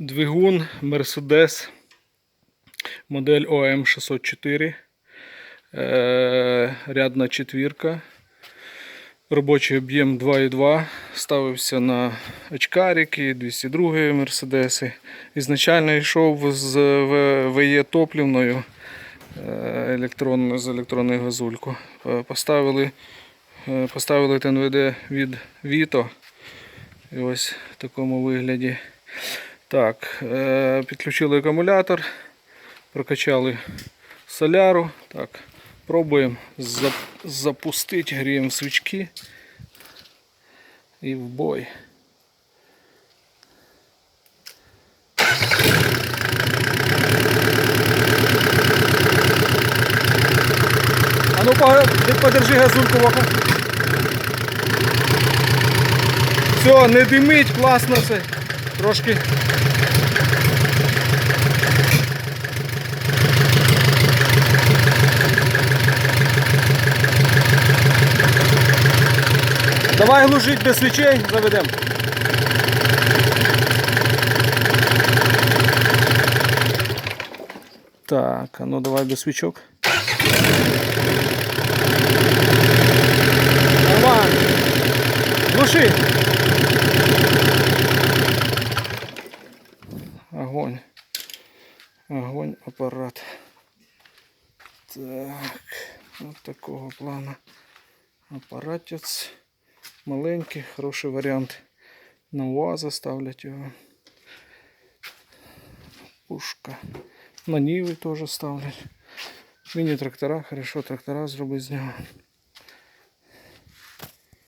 Двигун Mercedes модель ОМ604. Е, рядна четвірка. Робочий об'єм 2,2. Ставився на очкарики, 202 Мерседеси. Ізначально йшов з ВЕ топливною е, електронною, з електронною газулькою. Е, Поставили, поставили ТНВД від Vito. І ось в такому вигляді. Так, е, підключили акумулятор, прокачали соляру. Так, пробуємо запустити, гріємо свічки і в бой. А ну подержи газульку Вока. Все, не димить, класно все. Трошки. Давай глушить без свічей, заведемо. Так, а ну давай без свічок. Нормально. Глуши. Огонь. Огонь апарат. Так, от такого плану. Апаратець. Маленький, хороший варіант. На УАЗа ставлять його. Пушка. На Ніви теж ставлять. Міні-трактора, хорошо трактора зробити з нього.